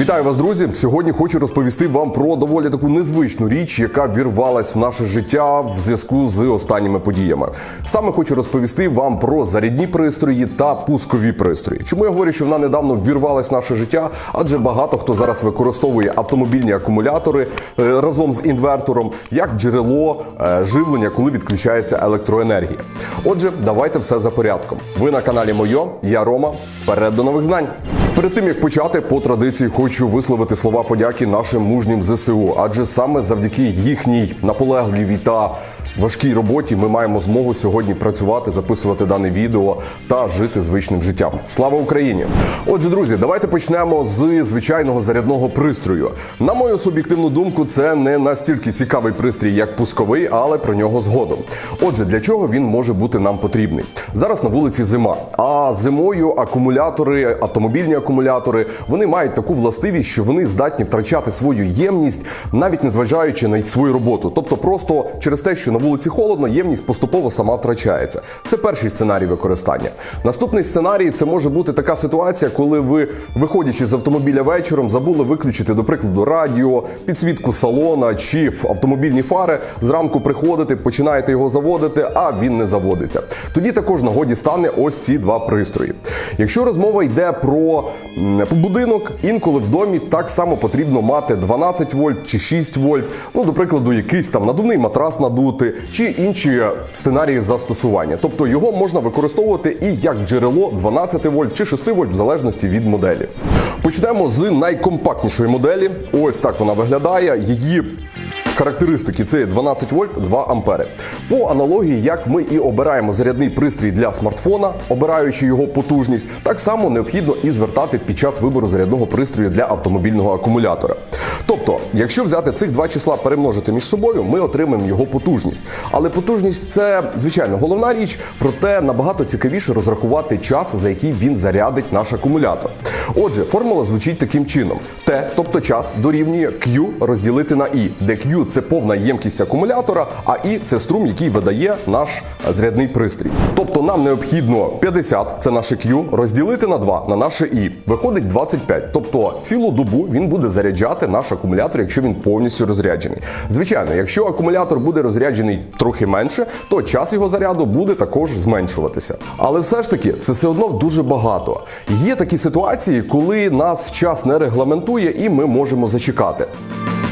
Вітаю вас, друзі! Сьогодні хочу розповісти вам про доволі таку незвичну річ, яка вірвалась в наше життя в зв'язку з останніми подіями. Саме хочу розповісти вам про зарядні пристрої та пускові пристрої. Чому я говорю, що вона недавно ввірвалась в наше життя? Адже багато хто зараз використовує автомобільні акумулятори е, разом з інвертором як джерело е, живлення, коли відключається електроенергія. Отже, давайте все за порядком. Ви на каналі Мойо, я Рома. Вперед до нових знань. Перед тим як почати, по традиції хочу висловити слова подяки нашим мужнім ЗСУ, адже саме завдяки їхній наполегливій та важкій роботі ми маємо змогу сьогодні працювати, записувати дане відео та жити звичним життям. Слава Україні! Отже, друзі, давайте почнемо з звичайного зарядного пристрою. На мою суб'єктивну думку, це не настільки цікавий пристрій, як пусковий, але про нього згодом. Отже, для чого він може бути нам потрібний? Зараз на вулиці зима, а зимою акумулятори, автомобільні акумулятори, вони мають таку властивість, що вони здатні втрачати свою ємність, навіть незважаючи на свою роботу. Тобто, просто через те, що на вулиці холодно, ємність поступово сама втрачається. Це перший сценарій використання. Наступний сценарій це може бути така ситуація, коли ви, виходячи з автомобіля вечором, забули виключити, до прикладу, радіо, підсвітку салона чи автомобільні фари. Зранку приходите, починаєте його заводити, а він не заводиться. Тоді також нагоді стане ось ці два пристрої. Якщо розмова йде про будинок, інколи в домі так само потрібно мати 12 вольт чи 6 вольт. Ну, до прикладу, якийсь там надувний матрас надути чи інші сценарії застосування. Тобто його можна використовувати і як джерело 12 вольт чи 6 вольт в залежності від моделі. Почнемо з найкомпактнішої моделі. Ось так вона виглядає. Її Характеристики це 12 вольт 2 ампери. По аналогії, як ми і обираємо зарядний пристрій для смартфона, обираючи його потужність, так само необхідно і звертати під час вибору зарядного пристрою для автомобільного акумулятора. Тобто, якщо взяти цих два числа перемножити між собою, ми отримаємо його потужність. Але потужність це звичайно головна річ, проте набагато цікавіше розрахувати час, за який він зарядить наш акумулятор. Отже, формула звучить таким чином: Т, тобто час, дорівнює Q розділити на І, де Q – це повна ємкість акумулятора, а І це струм, який видає наш зарядний пристрій. Тобто нам необхідно 50, це наше Q, розділити на 2 на наше І. Виходить 25. Тобто цілу добу він буде заряджати наш акумулятор, якщо він повністю розряджений. Звичайно, якщо акумулятор буде розряджений трохи менше, то час його заряду буде також зменшуватися. Але все ж таки це все одно дуже багато. Є такі ситуації, коли нас час не регламентує і ми можемо зачекати.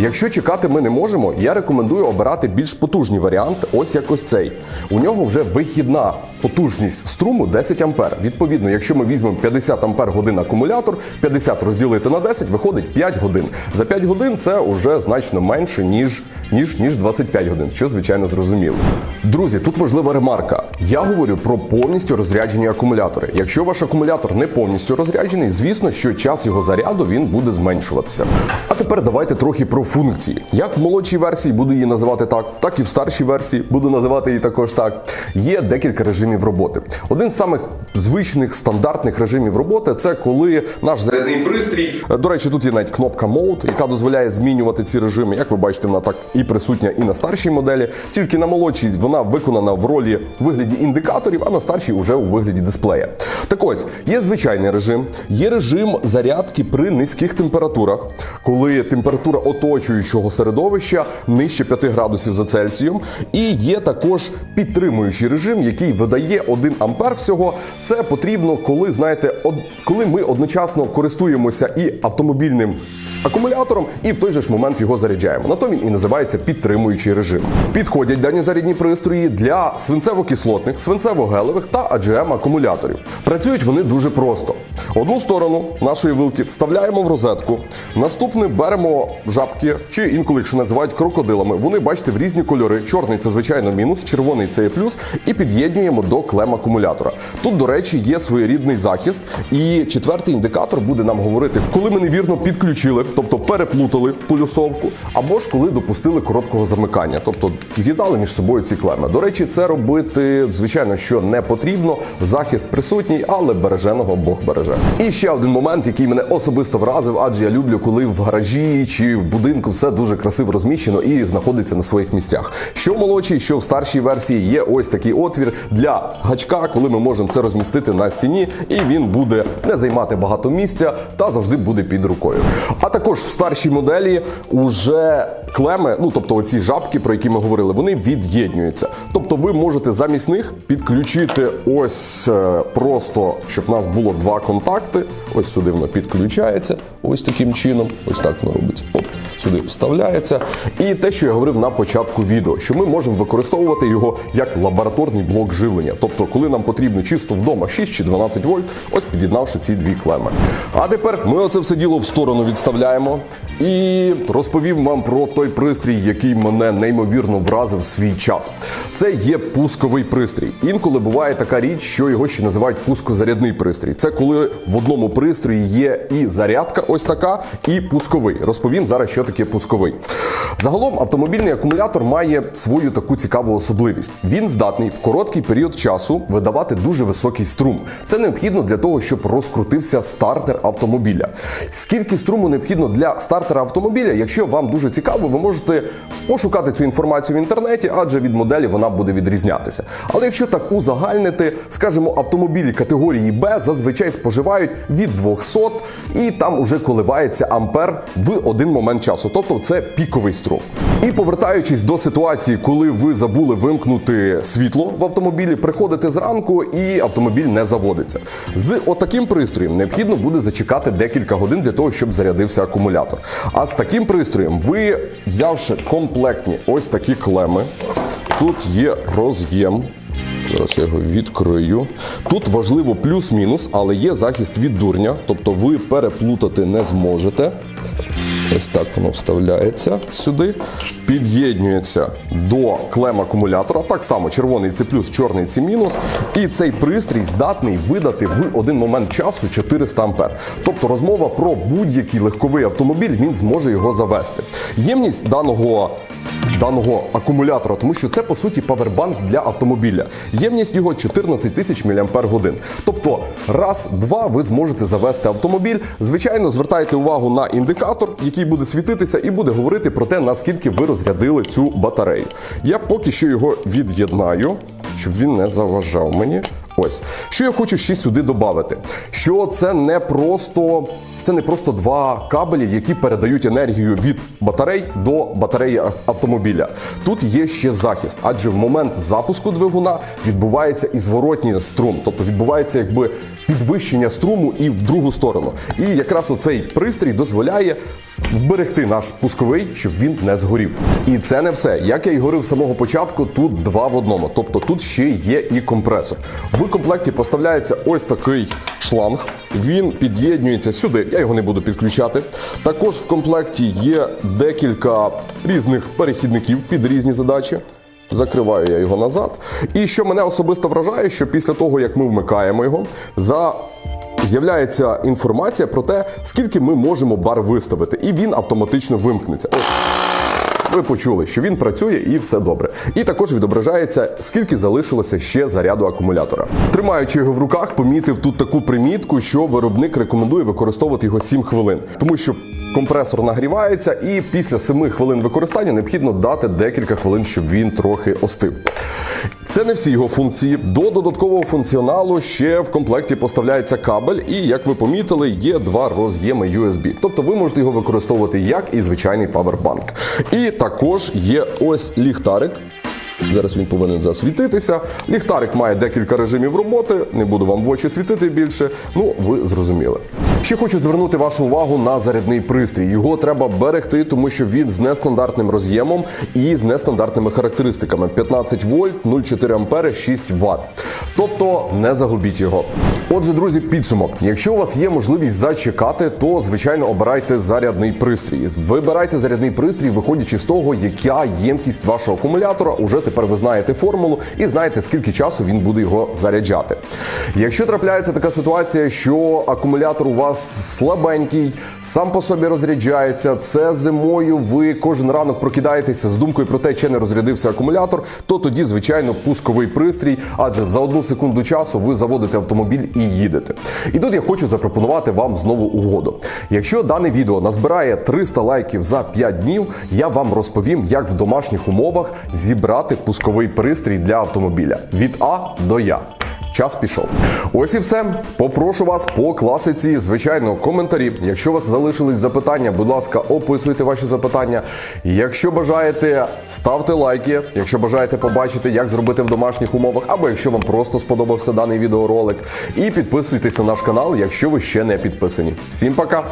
Якщо чекати ми не можемо, я рекомендую обирати більш потужний варіант, ось як ось цей. У нього вже вихідна потужність струму 10 ампер. Відповідно, якщо ми візьмемо 50 ампер годин акумулятор, 50 розділити на 10, виходить 5 годин. За 5 годин це вже значно менше, ніж, ніж, ніж 25 годин, що звичайно зрозуміло. Друзі, тут важлива ремарка. Я говорю про повністю розряджені акумулятори. Якщо ваш акумулятор не повністю розряджений, звісно, що час його заряду він буде зменшуватися. А тепер давайте трохи про функції. Як в молодшій версії буду її називати так, так і в старшій версії буду називати її також так. Є декілька режимів роботи. Один з самих звичних стандартних режимів роботи це коли наш зарядний пристрій. До речі, тут є навіть кнопка Mode, яка дозволяє змінювати ці режими. Як ви бачите, вона так і присутня і на старшій моделі. Тільки на молодшій вона виконана в ролі вигляді індикаторів, а на старшій уже у вигляді дисплея. Так ось є звичайний режим, є режим зарядки при низьких температурах, коли температура оточуючого середовища нижче 5 градусів за Цельсієм. І є також підтримуючий режим, який видає 1 ампер всього. Це потрібно, коли знаєте, од... коли ми одночасно користуємося і автомобільним акумулятором, і в той же ж момент його заряджаємо. На то він і називається підтримуючий режим. Підходять дані зарядні пристрої для свинцево-кислотних, свинцево-гелевих та AGM акумуляторів. Працюють вони дуже просто. Одну сторону нашої вилки вставляємо в розетку. Наступне беремо жабки, чи інколи, якщо називають крокодилами. Вони бачите в різні кольори. Чорний це звичайно мінус, червоний це є плюс, і під'єднуємо до клем акумулятора. Тут, до речі, є своєрідний захист, і четвертий індикатор буде нам говорити, коли ми невірно підключили, тобто переплутали полюсовку, або ж коли допустили короткого замикання, тобто з'їдали між собою ці клеми. До речі, це робити, звичайно, що не потрібно. Захист присутній, але береженого Бог береже. І ще один момент, який мене особисто вразив, адже я люблю, коли в гаражі чи в будинку все дуже красиво розміщено і знаходиться на своїх місцях. Що в молодшій, що в старшій версії є ось такий отвір для гачка, коли ми можемо це розмістити на стіні, і він буде не займати багато місця та завжди буде під рукою. А також в старшій моделі уже клеми, ну тобто оці жабки, про які ми говорили, вони від'єднюються. Тобто ви можете замість них підключити ось е, просто, щоб в нас було два контакти. Ось сюди воно підключається, ось таким чином. Ось так воно робиться. Оп, сюди вставляється. І те, що я говорив на початку відео, що ми можемо використовувати його як лабораторний блок живлення. Тобто, коли нам потрібно чисто вдома 6 чи 12 вольт, ось під'єднавши ці дві клеми. А тепер ми оце все діло в сторону відставляємо. І розповім вам про той пристрій, який мене неймовірно вразив свій час. Це є пусковий пристрій. Інколи буває така річ, що його ще називають пускозарядний пристрій. Це коли в одному пристрої є і зарядка, ось така, і пусковий. Розповім зараз, що таке пусковий. Загалом автомобільний акумулятор має свою таку цікаву особливість. Він здатний в короткий період часу видавати дуже високий струм. Це необхідно для того, щоб розкрутився стартер автомобіля. Скільки струму необхідно для стартера автомобіля? Якщо вам дуже цікаво, ви можете пошукати цю інформацію в інтернеті, адже від моделі вона буде відрізнятися. Але якщо так узагальнити, скажімо, автомобілі категорії Б зазвичай споживають від 200 і там уже коливається ампер в один момент часу, тобто це піковий струм. І повертаючись до ситуації, коли ви забули вимкнути світло в автомобілі, приходите зранку і автомобіль не заводиться. З отаким пристроєм необхідно буде зачекати декілька годин для того, щоб зарядився акумулятор. А з таким пристроєм ви, взявши комплектні ось такі клеми, тут є роз'єм. Зараз я його відкрию. Тут важливо плюс-мінус, але є захист від дурня, тобто ви переплутати не зможете. Ось так воно вставляється сюди, під'єднюється до клем акумулятора. Так само червоний це плюс, чорний це мінус. І цей пристрій здатний видати в один момент часу 400 ампер. Тобто розмова про будь-який легковий автомобіль він зможе його завести. Ємність даного. Даного акумулятора, тому що це по суті павербанк для автомобіля. Ємність його 14 тисяч мАч. Тобто, раз-два ви зможете завести автомобіль. Звичайно, звертайте увагу на індикатор, який буде світитися, і буде говорити про те, наскільки ви розрядили цю батарею. Я поки що його від'єднаю, щоб він не заважав мені. Ось що я хочу ще сюди додати, що це не просто. Це не просто два кабелі, які передають енергію від батарей до батареї автомобіля. Тут є ще захист, адже в момент запуску двигуна відбувається і зворотній струм, тобто відбувається якби підвищення струму і в другу сторону. І якраз оцей пристрій дозволяє вберегти наш пусковий, щоб він не згорів. І це не все. Як я і говорив з самого початку, тут два в одному. Тобто тут ще є і компресор. В комплекті поставляється ось такий шланг. Він під'єднується сюди. Я його не буду підключати. Також в комплекті є декілька різних перехідників під різні задачі. Закриваю я його назад. І що мене особисто вражає, що після того, як ми вмикаємо його, за з'являється інформація про те, скільки ми можемо бар виставити, і він автоматично вимкнеться. Ось. Ви почули, що він працює і все добре. І також відображається, скільки залишилося ще заряду акумулятора. Тримаючи його в руках, помітив тут таку примітку, що виробник рекомендує використовувати його 7 хвилин, тому що компресор нагрівається, і після 7 хвилин використання необхідно дати декілька хвилин, щоб він трохи остив. Це не всі його функції. До додаткового функціоналу ще в комплекті поставляється кабель, і як ви помітили, є два роз'єми USB. Тобто ви можете його використовувати як і звичайний павербанк. І також є ось ліхтарик. Зараз він повинен засвітитися. Ліхтарик має декілька режимів роботи. Не буду вам в очі світити більше. Ну, ви зрозуміли. Ще хочу звернути вашу увагу на зарядний пристрій. Його треба берегти, тому що він з нестандартним роз'ємом і з нестандартними характеристиками: 15 вольт, 0,4 ампери, 6 Вт. Тобто не загубіть його. Отже, друзі, підсумок. Якщо у вас є можливість зачекати, то звичайно обирайте зарядний пристрій. Вибирайте зарядний пристрій, виходячи з того, яка ємкість вашого акумулятора. Уже тепер ви знаєте формулу і знаєте, скільки часу він буде його заряджати. Якщо трапляється така ситуація, що акумулятор у вас слабенький, сам по собі розряджається. Це зимою ви кожен ранок прокидаєтеся з думкою про те, чи не розрядився акумулятор, то тоді, звичайно, пусковий пристрій, адже за одну секунду часу ви заводите автомобіль і їдете. І тут я хочу запропонувати вам знову угоду. Якщо дане відео назбирає 300 лайків за 5 днів, я вам розповім, як в домашніх умовах зібрати пусковий пристрій для автомобіля від А до Я. Час пішов. Ось і все. Попрошу вас по класиці, звичайно, коментарі. Якщо у вас залишились запитання, будь ласка, описуйте ваші запитання. Якщо бажаєте, ставте лайки. Якщо бажаєте побачити, як зробити в домашніх умовах, або якщо вам просто сподобався даний відеоролик. І підписуйтесь на наш канал, якщо ви ще не підписані. Всім пока!